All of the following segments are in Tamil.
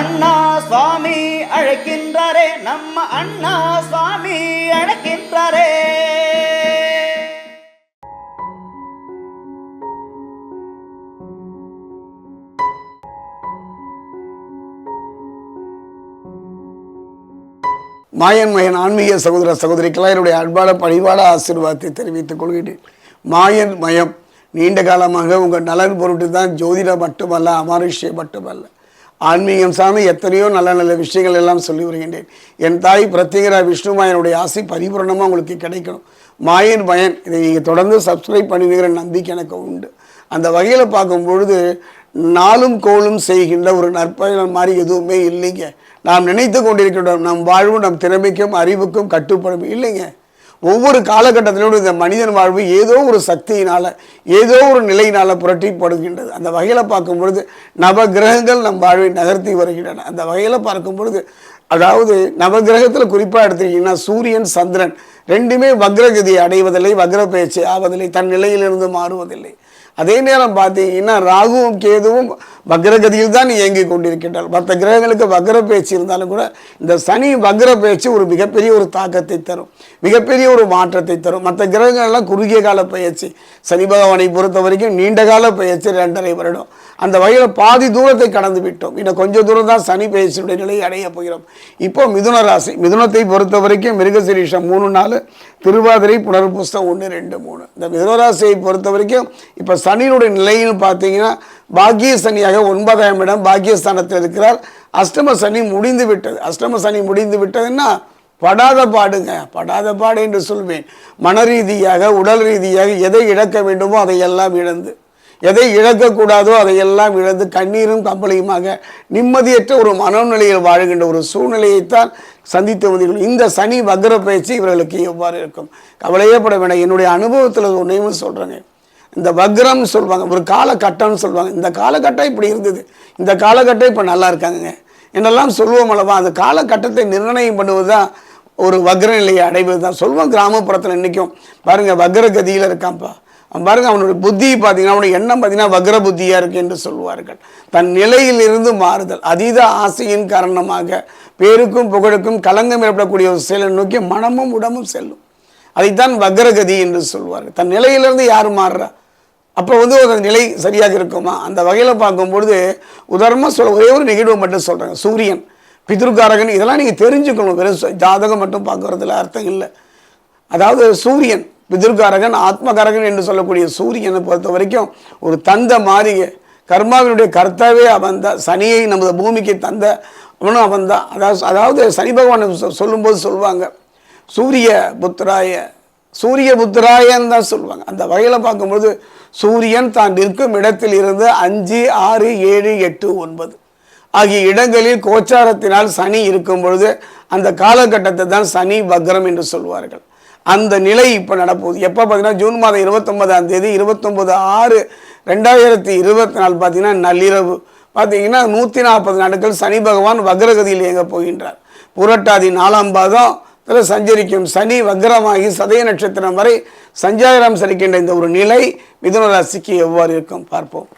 அண்ணா சுவாமி அழைக்கின்றாரே நம்ம அண்ணா சுவாமி அழைக்கின்றாரே. மாயன் மயன் ஆன்மீக சகோதர சகோதரிக்கெல்லாம் என்னுடைய அன்பான பணிவான ஆசீர்வாதத்தை தெரிவித்துக் கொள்கிறேன். மாயன் மயம் நீண்ட காலமாக உங்கள் நலன் பொருட்டு தான் ஜோதிடம் மட்டுமல்ல அமானுஷ்யம் மட்டுமல்ல. ஆன்மீகம் சார்ந்து எத்தனையோ நல்ல நல்ல விஷயங்கள் எல்லாம் சொல்லி வருகின்றேன். என் தாய் பிரத்யேகரா விஷ்ணுமாயனுடைய ஆசை பரிபூரணமாக உங்களுக்கு கிடைக்கணும். மாயின் பயன் இதை நீங்கள் தொடர்ந்து சப்ஸ்கிரைப் பண்ணுவீங்கிற நம்பிக்கை எனக்கு உண்டு. அந்த வகையில் பார்க்கும் பொழுது நாளும் கோளும் செய்கின்ற ஒரு நற்பயன் மாதிரி எதுவுமே இல்லைங்க. நாம் நினைத்து கொண்டிருக்கின்றோம் நம் வாழ்வும் நம் திறமைக்கும் அறிவுக்கும் கட்டுப்படும் இல்லைங்க. ஒவ்வொரு காலகட்டத்திலும் இந்த மனிதன் வாழ்வு ஏதோ ஒரு சக்தியினால் ஏதோ ஒரு நிலையினால் புரட்டிப்படுகின்றது. அந்த வகையில் பார்க்கும் பொழுது நவகிரகங்கள் நம் வாழ்வை நகர்த்தி வருகின்றன. அந்த வகையில் பார்க்கும் பொழுது அதாவது நவகிரகத்தில் குறிப்பாக எடுத்துக்கிட்டிங்கன்னா சூரியன் சந்திரன் ரெண்டுமே வக்ரகதியை அடைவதில்லை வக்ர பயிற்சி ஆவதில்லை தன் நிலையிலிருந்து மாறுவதில்லை. அதே நேரம் பார்த்தீங்கன்னா ராகுவும் கேதுவும் வக்ரகதியில் தான் இயங்கி கொண்டிருக்கின்றார் மற்ற கிரகங்களுக்கு வக்ர பேச்சு இருந்தாலும் கூட இந்த சனி வக்ர பேச்சு ஒரு மிகப்பெரிய ஒரு தாக்கத்தை தரும். மிகப்பெரிய ஒரு மாற்றத்தை தரும். மற்ற கிரகங்கள்லாம் குறுகிய கால பயிற்சி. சனி பகவானை பொறுத்த வரைக்கும் நீண்ட கால பயிற்சி ரெண்டரை வருடம். அந்த வகையில் பாதி தூரத்தை கடந்து விட்டோம். இன்னும் கொஞ்சம் தூரம் தான் சனி பயிற்சியுடைய நிலையை அடைய போகிறோம். இப்போ மிதுன ராசி. மிதுனத்தை பொறுத்த வரைக்கும் மிருகசிரீஷம் மூணு நாள் திருவாதிரை புனர்புஸ்தம் ஒன்று ரெண்டு மூணு. இந்த மிதுனராசியை பொறுத்த வரைக்கும் இப்போ சனியினுடைய நிலைன்னு பார்த்தீங்கன்னா பாக்கிய சனியாக ஒன்பதாம் இடம் பாக்கியஸ்தானத்தில் இருக்கிறார். அஷ்டம சனி முடிந்து விட்டது. அஷ்டம சனி முடிந்து விட்டதுன்னா படாத பாடுங்க. படாத பாடு என்று சொல்வேன். மன ரீதியாக உடல் ரீதியாக எதை இழக்க வேண்டுமோ அதையெல்லாம் இழந்து எதை இழக்கக்கூடாதோ அதையெல்லாம் இழந்து கண்ணீரும் கம்பளையுமாக நிம்மதியற்ற ஒரு மனநிலையில் வாழுகின்ற ஒரு சூழ்நிலையைத்தான் சந்தித்து வந்தீர்கள் இந்த சனி வக்ர பயிற்சி இவர்களுக்கு எவ்வாறு இருக்கும்? கவலையே பட வேண்டாம். என்னுடைய அனுபவத்தில் ஒன்றையும் சொல்கிறேங்க இந்த வக்ரம்னு சொல்லுவாங்க ஒரு காலகட்டம்னு சொல்லுவாங்க இந்த காலகட்டம் இப்படி இருந்தது. இந்த காலகட்டம் இப்போ நல்லா இருக்காங்க என்னெல்லாம் சொல்லுவோம் அல்லவா? அந்த காலகட்டத்தை நிர்ணயம் பண்ணுவது தான் ஒரு வக்ர நிலையை அடைவது தான் சொல்லுவோம் கிராமப்புறத்தில் இன்றைக்கும் பாருங்கள் வக்ர கதியில் இருக்கான்ப்பா. பாருங்க அவனுடைய புத்தி பார்த்தீங்கன்னா அவனுடைய எண்ணம் பார்த்தீங்கன்னா வக்ர புத்தியாக இருக்கு என்று சொல்வார்கள் தன் நிலையிலிருந்து மாறுதல் அதீத ஆசையின் காரணமாக பேருக்கும் புகழுக்கும் களங்கம் ஏற்படக்கூடிய ஒரு செயலை நோக்கி மனமும் உடம்பும் செல்லும். அதைத்தான் வக்ரகதி என்று சொல்வார்கள் தன் நிலையிலிருந்து யார் மாறுறா? அப்போ வந்து ஒரு நிலை சரியாக இருக்குமா? அந்த வகையில் பார்க்கும்பொழுது உதாரணமாக சொல்ல ஒரே ஒரு நிகழ்வு மட்டும் சொல்கிறாங்க சூரியன் பித்ருக்காரகன் இதெல்லாம் நீங்கள் தெரிஞ்சுக்கணும். வெறும் ஜாதகம் மட்டும் பார்க்குறதுல அர்த்தம் இல்லை. அதாவது சூரியன் பிதிர்காரகன் ஆத்மகாரகன் என்று சொல்லக்கூடிய சூரியனை பொறுத்த வரைக்கும் ஒரு தந்த மாறிகை கர்மாவினுடைய கர்த்தாவே அவன் தான். சனியை நமது பூமிக்கு தந்த அவனும் அவன் தான். அதாவது அதாவது சனி பகவான் சொ- சொல்லும்போது சொல்லுவாங்க சூரிய புத்திராய சூரிய புத்திராயன்னு தான் சொல்லுவாங்க அந்த வகையில் பார்க்கும்போது சூரியன் தான் நிற்கும் இடத்தில் இருந்து அஞ்சு ஆறு ஏழு எட்டு ஒன்பது. ஆகிய இடங்களில் கோச்சாரத்தினால் சனி இருக்கும் பொழுது அந்த காலகட்டத்தை தான் சனி வக்ரம் என்று சொல்வார்கள். அந்த நிலை இப்போ நடப்போகுது. எப்போ பார்த்தீங்கன்னா ஜூன் மாதம் இருபத்தொன்பதாம் தேதி இருபத்தொம்பது ஆறு ரெண்டாயிரத்தி இருபத்தி நாலு பார்த்தீங்கன்னா நள்ளிரவு. பார்த்தீங்கன்னா நூற்றி நாற்பது நாட்கள் சனி பகவான் வக்ரகதியில் இயங்க போகின்றார். புரட்டாதி நாலாம் பாதம் சஞ்சரிக்கும் சனி வக்ரமாகி சதய நட்சத்திரம் வரை சஞ்சாரம் சரிக்கின்ற இந்த ஒரு நிலை மிதுன ராசிக்கு எவ்வாறு இருக்கும் பார்ப்போம்.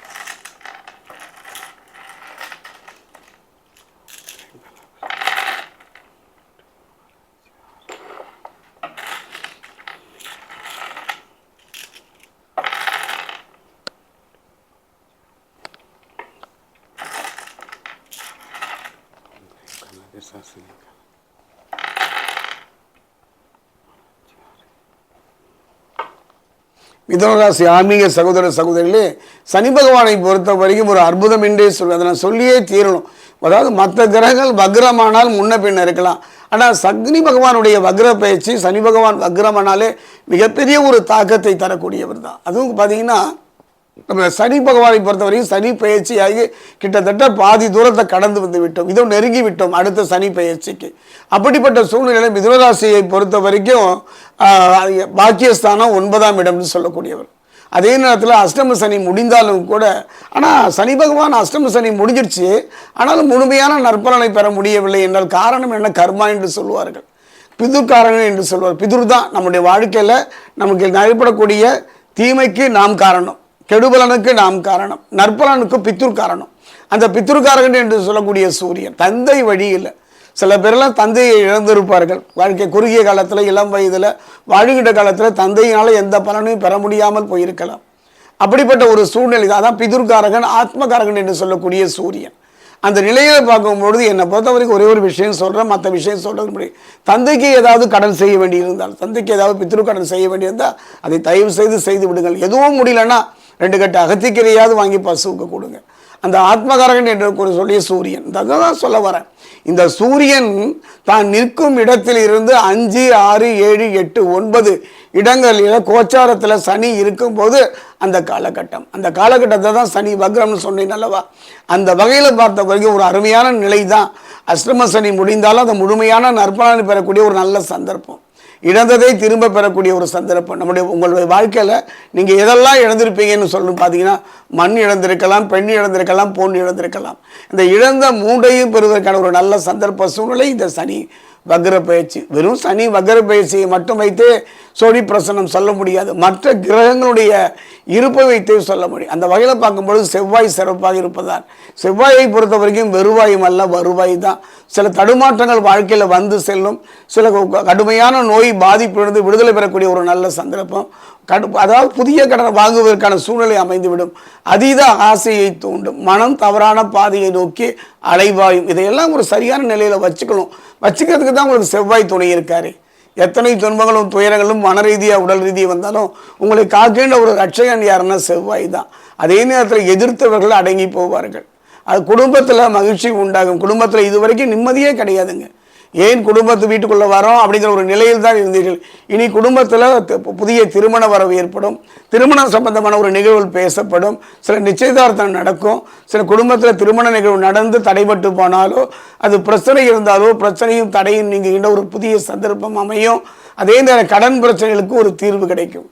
மிதுனராசி ஆன்மீக சகோதர சகோதரிகளே சனி பகவானை பொறுத்த வரைக்கும் ஒரு அற்புதம் என்றே சொல்ல அதை நான் சொல்லியே தீரணும். அதாவது மற்ற கிரகங்கள் வக்ரமானால் முன்ன பின்ன இருக்கலாம். ஆனால் சக்னி பகவானுடைய வக்ர பயிற்சி சனி பகவான் வக்ரமானாலே மிகப்பெரிய ஒரு தாக்கத்தை தரக்கூடியவர் தான். அதுவும் பார்த்தீங்கன்னா நம்ம சனி பகவானை பொறுத்தவரையும் சனி பயிற்சியாகி கிட்டத்தட்ட பாதி தூரத்தை கடந்து வந்து விட்டோம். இதோ நெருங்கி விட்டோம் அடுத்த சனி பயிற்சிக்கு அப்படிப்பட்ட சூழ்நிலை மிதுனராசியை பொறுத்த வரைக்கும் பாக்கியஸ்தானம் ஒன்பதாம் இடம்னு சொல்லக்கூடியவர். அதே நேரத்தில் அஷ்டம சனி முடிந்தாலும் கூட ஆனால் சனி பகவான் அஷ்டம சனி முடிஞ்சிடுச்சு ஆனாலும் முழுமையான நற்பலனை பெற முடியவில்லை என்றால் காரணம் என்ன? கர்மா என்று சொல்லுவார்கள். பிதுர்காரன் என்று சொல்வார் பிதுர் தான் நம்முடைய வாழ்க்கையில் நமக்கு நடைபெறக்கூடிய தீமைக்கு நாம் காரணம். கெடுபலனுக்கு நாம் காரணம் நற்பலனுக்கு பித்துர் காரணம். அந்த பித்ருக்காரகன் என்று சொல்லக்கூடிய சூரியன் தந்தை வழியில். சில பேரெல்லாம் தந்தையை இழந்திருப்பார்கள். வாழ்க்கை குறுகிய காலத்தில் இளம் வயதில் வாழ்கின்ற காலத்தில் தந்தையினால் எந்த பலனையும் பெற முடியாமல் போயிருக்கலாம். அப்படிப்பட்ட ஒரு சூழ்நிலை தான் பிதுர்காரகன் ஆத்மகாரகன் என்று சொல்லக்கூடிய சூரியன். அந்த நிலையை பார்க்கும்பொழுது என்னை பொறுத்த வரைக்கும் ஒரே ஒரு விஷயம் சொல்கிறேன் மற்ற விஷயம் சொல்கிறது முடியும் தந்தைக்கு ஏதாவது கடன் செய்ய வேண்டியிருந்தால் தந்தைக்கு ஏதாவது பித்ரு கடன் செய்ய வேண்டியிருந்தால் அதை தயவு செய்து செய்து விடுங்கள். எதுவும் முடியலன்னா ரெண்டு கட்டு அகத்திக்கரையாவது வாங்கி பசுவுக்கு கொடுங்க. அந்த ஆத்மகாரகன் என்று சொல்லிய சூரியன். தான் சொல்ல வரேன். இந்த சூரியன் தான் நிற்கும் இடத்தில் இருந்து அஞ்சு ஆறு ஏழு எட்டு ஒன்பது இடங்களில் கோச்சாரத்தில் சனி இருக்கும்போது அந்த காலகட்டம். அந்த காலகட்டத்தை தான் சனி வக்ரம்னு சொன்னேன் அல்லவா? அந்த வகையில் பார்த்த வரைக்கும் ஒரு அருமையான நிலை தான் அஷ்டம சனி முடிந்தாலும் அது முழுமையான நற்பலனை பெறக்கூடிய ஒரு நல்ல சந்தர்ப்பம். இழந்ததை திரும்ப பெறக்கூடிய ஒரு சந்தர்ப்பம். நம்முடைய உங்களுடைய வாழ்க்கையில் நீங்கள் எதெல்லாம் இழந்திருப்பீங்கன்னு சொல்லணும் பார்த்தீங்கன்னா மண் இழந்திருக்கலாம் பெண் இழந்திருக்கலாம் பொன் இழந்திருக்கலாம். இந்த இழந்த மூன்றையும் பெறுவதற்கான ஒரு நல்ல சந்தர்ப்ப சூழ்நிலை இந்த சனி. வக்ர பயிற்சி வெறும் சனி வக்ர பயிற்சியை மட்டும் வைத்தே சோழி பிரசனம் சொல்ல முடியாது. மற்ற கிரகங்களுடைய இருப்பை வைத்தே சொல்ல முடியும். அந்த வகையில் பார்க்கும்பொழுது செவ்வாய் சிறப்பாக இருப்பதால் செவ்வாயை பொறுத்த வரைக்கும் வெறுவாயும் அல்ல வருவாய் தான். சில தடுமாற்றங்கள் வாழ்க்கையில் வந்து செல்லும். சில கடுமையான நோய் பாதிப்பிலிருந்து விடுதலை பெறக்கூடிய ஒரு நல்ல சந்தர்ப்பம். கடு அதாவது புதிய கடனை வாங்குவதற்கான சூழ்நிலை அமைந்துவிடும். அதீத ஆசையை தூண்டும். மனம் தவறான பாதையை நோக்கி அலைவாயும். இதையெல்லாம் ஒரு சரியான நிலையில் வச்சுக்கணும். வச்சுக்கிறதுக்கு தான் உங்களுக்கு செவ்வாய் துணை இருக்காரு. எத்தனை துன்பங்களும் துயரங்களும் மன ரீதியாக உடல் ரீதியாக வந்தாலும் உங்களை காக்கின்ற ஒரு ரட்சகன் யாருன்னா செவ்வாய் தான். அதே நேரத்தில் எதிர்த்தவர்கள் அடங்கி போவார்கள். அது குடும்பத்தில் மகிழ்ச்சி உண்டாகும். குடும்பத்தில் இதுவரைக்கும் நிம்மதியே கிடையாதுங்க. ஏன் குடும்பத்து வீட்டுக்குள்ளே வரோம் அப்படிங்கிற ஒரு நிலையில் தான் இருந்தீர்கள். இனி குடும்பத்தில் புதிய திருமண வரவு ஏற்படும். திருமணம் சம்பந்தமான ஒரு நிகழ்வு பேசப்படும். சில நிச்சயதார்த்தம் நடக்கும். சில குடும்பத்தில் திருமண நிகழ்வு நடந்து தடைபட்டு போனாலோ அது பிரச்சனை இருந்தாலோ பிரச்சனையும் தடையும் நீங்குகின்ற ஒரு புதிய சந்தர்ப்பம் அமையும். அதே நேரம் கடன் பிரச்சனைகளுக்கு ஒரு தீர்வு கிடைக்கும்.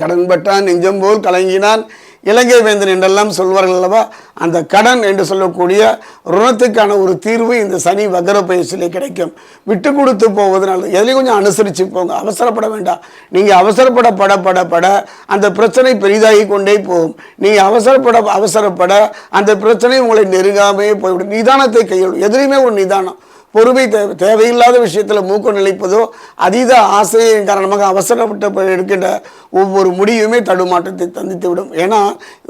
கடன்பட்டான் நெஞ்சம் போல் கலங்கினான் இலங்கை வேந்தன் என்றெல்லாம் சொல்வார்கள் அல்லவா? அந்த கடன் என்று சொல்லக்கூடிய ருணத்துக்கான ஒரு தீர்வு இந்த சனி வக்கர பயிற்சியிலே கிடைக்கும். விட்டு கொடுத்து போவதனால நல்லது கொஞ்சம் அனுசரித்து போங்க. அவசரப்பட வேண்டாம். நீங்கள் அவசரப்பட பட பட பட அந்த பிரச்சனை பெரிதாகி கொண்டே போகும். நீங்கள் அவசரப்பட அவசரப்பட அந்த பிரச்சனை உங்களை நெருங்காமே போய்விடும். நிதானத்தை கையாளும் எதுலையுமே ஒரு நிதானம். பொறுமை தேவை தேவையில்லாத விஷயத்தில் மூக்கம் நிலைப்பதோ அதீத ஆசையின் காரணமாக அவசரப்பட்ட எடுக்கின்ற ஒவ்வொரு முடிவுமே தடுமாற்றத்தை தந்தித்து விடும் ஏன்னா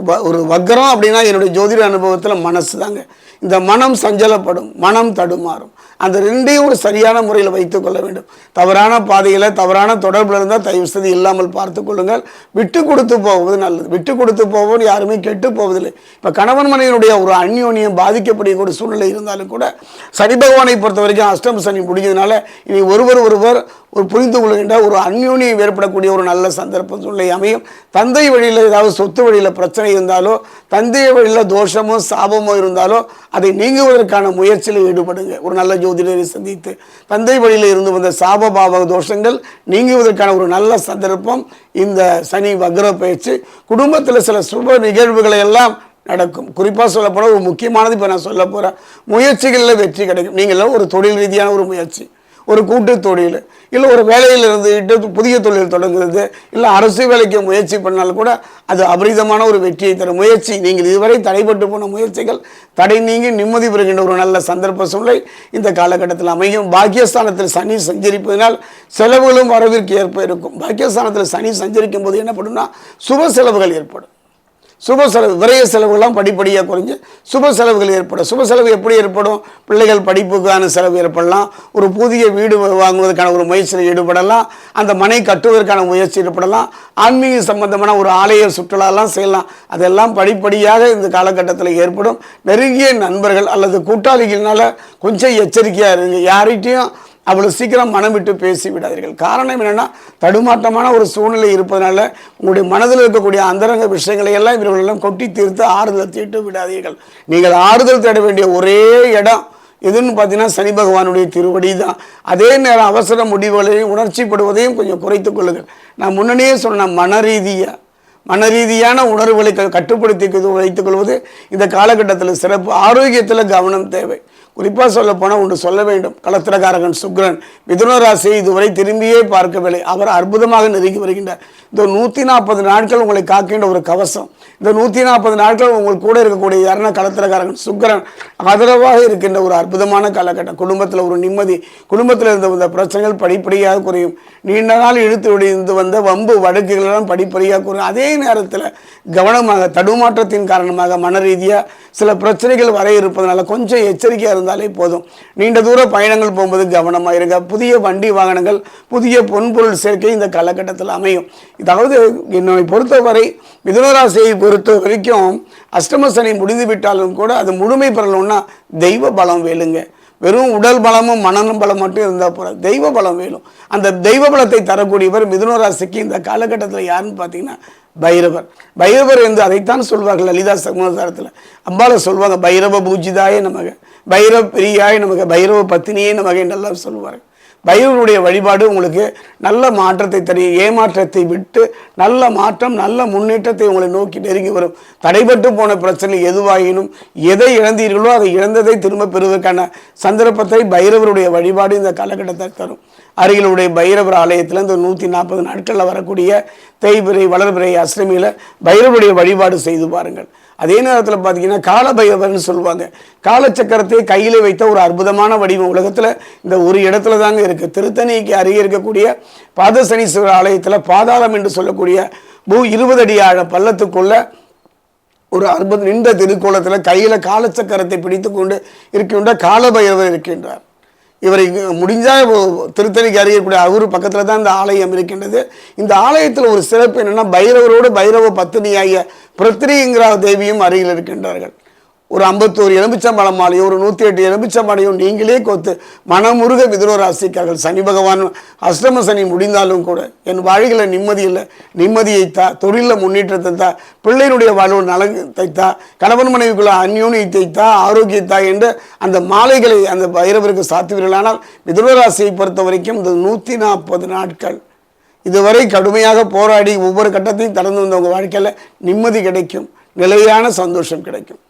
வ- ஒரு வக்கரம் அப்படின்னா என்னுடைய ஜோதிட அனுபவத்தில் மனசு தாங்க இந்த மனம் சஞ்சலப்படும் மனம் தடுமாறும். அந்த ரெண்டையும் ஒரு சரியான முறையில் வைத்துக் கொள்ள வேண்டும். தவறான பாதையில் தவறான தொடர்பில் இருந்தால் தயவு செய்து இல்லாமல் பார்த்து கொள்ளுங்கள். விட்டு கொடுத்து போவது நல்லது. விட்டு கொடுத்து போவோம் யாருமே கெட்டு போவதில்லை. இப்போ கணவன் மனைவியினுடைய ஒரு அந்யோன்யம் பாதிக்கப்படக்கூடிய சூழ்நிலை இருந்தாலும் கூட சனி பகவானை பொறுத்த வரைக்கும் அஷ்டம சனி முடிஞ்சதுனால இனி ஒருவர் ஒருவர் ஒரு புரிந்து கொள்கின்ற ஒரு அந்யோனியம் ஏற்படக்கூடிய ஒரு நல்ல சந்தர்ப்பம் சூழ்நிலை அமையும். தந்தை வழியில் ஏதாவது சொத்து வழியில் பிரச்சனை இருந்தாலோ தந்தை வழியில் தோஷமோ சாபமோ இருந்தாலோ அதை நீங்குவதற்கான முயற்சியில் ஈடுபடுங்க. ஒரு நல்ல ஜோதிடரை சந்தித்து தந்தை வழியில் இருந்து வந்த சாப பாவ தோஷங்கள் நீங்குவதற்கான ஒரு நல்ல சந்தர்ப்பம் இந்த சனி வக்ர பயிற்சி குடும்பத்தில் சில சுப நிகழ்வுகளை எல்லாம் நடக்கும். குறிப்பாக சொல்லப்போனால் ஒரு முக்கியமானது இப்போ நான் சொல்ல போகிறேன் முயற்சிகளில் வெற்றி கிடைக்கும். நீங்களும் ஒரு தொழில் ரீதியான ஒரு முயற்சி. ஒரு கூட்டு தொழில் இல்லை ஒரு வேலையில் இருந்துட்டு புதிய தொழில் தொடங்குறது இல்லை அரசு வேலைக்கு முயற்சி பண்ணாலும் கூட அது அபரிதமான ஒரு வெற்றியை தரும் முயற்சி. நீங்கள் இதுவரை தடைப்பட்டு போன முயற்சிகள் தடை நீங்கி நிம்மதி பெறுகின்ற ஒரு நல்ல சந்தர்ப்ப சூழ்நிலை இந்த காலகட்டத்தில் அமையும். பாக்கியஸ்தானத்தில் சனி சஞ்சரிப்பதனால் செலவுகளும் வரவிற்கு ஏற்ப இருக்கும். பாக்கியஸ்தானத்தில் சனி சஞ்சரிக்கும் போது என்ன பண்ணும்னா சுப செலவுகள் ஏற்படும். சுப செலவு விரைய செலவுகள்லாம் படிப்படியாக குறைஞ்சு சுப செலவுகள் ஏற்படும். சுப செலவு எப்படி ஏற்படும்? பிள்ளைகள் படிப்புக்கான செலவு ஏற்படலாம். ஒரு புதிய வீடு வாங்குவதற்கான ஒரு முயற்சியில் ஈடுபடலாம். அந்த மனை கட்டுவதற்கான முயற்சி ஈடுபடலாம். ஆன்மீக சம்பந்தமான ஒரு ஆலய சுற்றுலாலாம் செய்யலாம். அதெல்லாம் படிப்படியாக இந்த காலகட்டத்தில் ஏற்படும். நெருங்கிய நண்பர்கள் அல்லது கூட்டாளிகள்னால கொஞ்சம் எச்சரிக்கையாக இருங்க. யார்கிட்டையும் அவ்வளோ சீக்கிரம் மனம் விட்டு பேசி விடாதீர்கள். காரணம் என்னென்னா தடுமாற்றமான ஒரு சூழ்நிலை இருப்பதனால உங்களுடைய மனதில் இருக்கக்கூடிய அந்தரங்க விஷயங்களை எல்லாம் இவர்களெல்லாம் கொட்டி தீர்த்து ஆறுதல் தீட்டு விடாதீர்கள். நீங்கள் ஆறுதல் தேட வேண்டிய ஒரே இடம் எதுன்னு பார்த்தீங்கன்னா சனி பகவானுடைய திருவடி தான். அதே நேரம் அவசர முடிவுகளையும் உணர்ச்சிப்படுவதையும் கொஞ்சம் குறைத்து கொள்ளுங்கள். நான் முன்னணியே சொன்ன மன ரீதியாக மன ரீதியான உணர்வுகளை க- கட்டுப்படுத்தி வைத்துக் கொள்வது இந்த காலகட்டத்தில் சிறப்பு. ஆரோக்கியத்தில் கவனம் தேவை. குறிப்பாக சொல்ல போனால் ஒன்று சொல்ல வேண்டும். களத்திரகாரகன் சுக்ரன் மிதுன ராசியை இதுவரை திரும்பியே பார்க்கவில்லை. அவர் அற்புதமாக நெருங்கி வருகின்றார். இந்த நூற்றி நாற்பது நாட்கள் உங்களை காக்கின்ற ஒரு கவசம். இந்த நூற்றி நாற்பது நாட்கள் உங்கள் கூட இருக்கக்கூடிய யாருன்னா களத்திரகாரகன் சுக்ரன். ஆதரவாக இருக்கின்ற ஒரு அற்புதமான காலகட்டம். குடும்பத்தில் ஒரு நிம்மதி குடும்பத்தில் இருந்த இந்த பிரச்சனைகள் படிப்படியாக குறையும். நீண்ட நாள் இழுத்து விடிந்து வந்த வம்பு வழக்குகளெல்லாம் படிப்படியாக குறையும். அதே நேரத்தில் கவனமாக தடுமாற்றத்தின் காரணமாக மன ரீதியாக சில பிரச்சனைகள் வர இருப்பதனால கொஞ்சம் எச்சரிக்கையாக இருந்தாலே போதும். நீண்ட தூர பயணங்கள் போகும்போது கவனமாக இருங்க. புதிய வண்டி வாகனங்கள் புதிய பொன்பொருள் சேர்க்கை இந்த காலகட்டத்தில் அமையும். அதாவது என்னை பொறுத்தவரை மிதுனராசியை பொறுத்த வரைக்கும் அஷ்டம சனி முடிந்து விட்டாலும் கூட அது முழுமை பெறணும்னா தெய்வ பலம் வேலுங்க வெறும் உடல் பலமும் மனநலம் பலம் மட்டும் இருந்தால் போல தெய்வ பலம் வேணும். அந்த தெய்வ பலத்தை தரக்கூடியவர் மிதுனராசிக்கு இந்த காலகட்டத்தில் யாருன்னு பார்த்தீங்கன்னா பைரவர். பைரவர் என்று அதைத்தான் சொல்வார்கள் லலிதா சமாதாரத்தில் அம்பாவை சொல்வாங்க பைரவ பூஜிதாய நமக பைரவ பிரியாய நமக்கு பைரவ பத்தினியே நமக என்றெல்லாம் சொல்வார்கள். பைரவருடைய வழிபாடு உங்களுக்கு நல்ல மாற்றத்தை தரும் ஏமாற்றத்தை விட்டு நல்ல மாற்றம் நல்ல முன்னேற்றத்தை உங்களை நோக்கி நெருங்கி வரும். தடைபட்டு போன பிரச்சனை எதுவாயினும் எதை இழந்தீர்களோ அதை இழந்ததை திரும்ப பெறுவதற்கான சந்தர்ப்பத்தை பைரவருடைய வழிபாடு இந்த காலகட்டத்தை தரும். அருகிலுடைய பைரவர் ஆலயத்தில் இந்த நூற்றி நாற்பது நாட்களில் வரக்கூடிய தேய்பிரை வளர்பிரை அஷ்டமியில் பைரவருடைய வழிபாடு செய்து பாருங்கள். அதே நேரத்தில் பார்த்தீங்கன்னா காலபைரவர்னு சொல்லுவாங்க. காலச்சக்கரத்தை கையில் வைத்த ஒரு அற்புதமான வடிவம். உலகத்தில் இந்த ஒரு இடத்துல தாங்க இருக்குது திருத்தணிக்கு அருகே இருக்கக்கூடிய பாதசனீஸ்வரர் ஆலயத்தில் பாதாளம் என்று சொல்லக்கூடிய பூ இருபது அடி ஆழ பள்ளத்துக்குள்ள ஒரு அற்புதம் நின்ற திருக்கோலத்தில் கையில் காலச்சக்கரத்தை பிடித்து கொண்டு இருக்கின்ற காலபைரவர் இருக்கின்றார். இவரை முடிஞ்சால் திருத்தணிக்கு அறியக்கூடிய அவரு பக்கத்தில் தான் இந்த ஆலயம் இருக்கின்றது. இந்த ஆலயத்தில் ஒரு சிறப்பு என்னென்னா பைரவரோடு பைரவ பத்தினியாகிய பிருத்திரிங்கிற தேவியும் அருகில் இருக்கின்றார்கள். ஒரு ஐம்பத்தோரு எலுமிச்சம்பழம் மாலையும் ஒரு நூற்றி எட்டு எலுமிச்சம்பழையும் நீங்களே கொத்து மனமுருக மிதுன ராசிக்கார்கள் சனி பகவான் அஷ்டம சனி முடிந்தாலும் கூட என் வாழ்க்கையில் நிம்மதி இல்லை. நிம்மதியை தா தொழிலில் முன்னேற்றத்தை தா பிள்ளையினுடைய வாழ்வு நலத்தை தா கணவன் மனைவிக்குள்ள அந்யோனியத்தை தா ஆரோக்கியத்தா என்று அந்த மாலைகளை அந்த பைரவருக்கு சாத்துவீர்களானால் மிதுன ராசியை பொறுத்த வரைக்கும் இந்த நூற்றி நாற்பது நாட்கள். இதுவரை கடுமையாக போராடி ஒவ்வொரு கட்டத்தையும் கடந்து வந்த உங்கள் வாழ்க்கையில் நிம்மதி கிடைக்கும். நிலையான சந்தோஷம் கிடைக்கும்.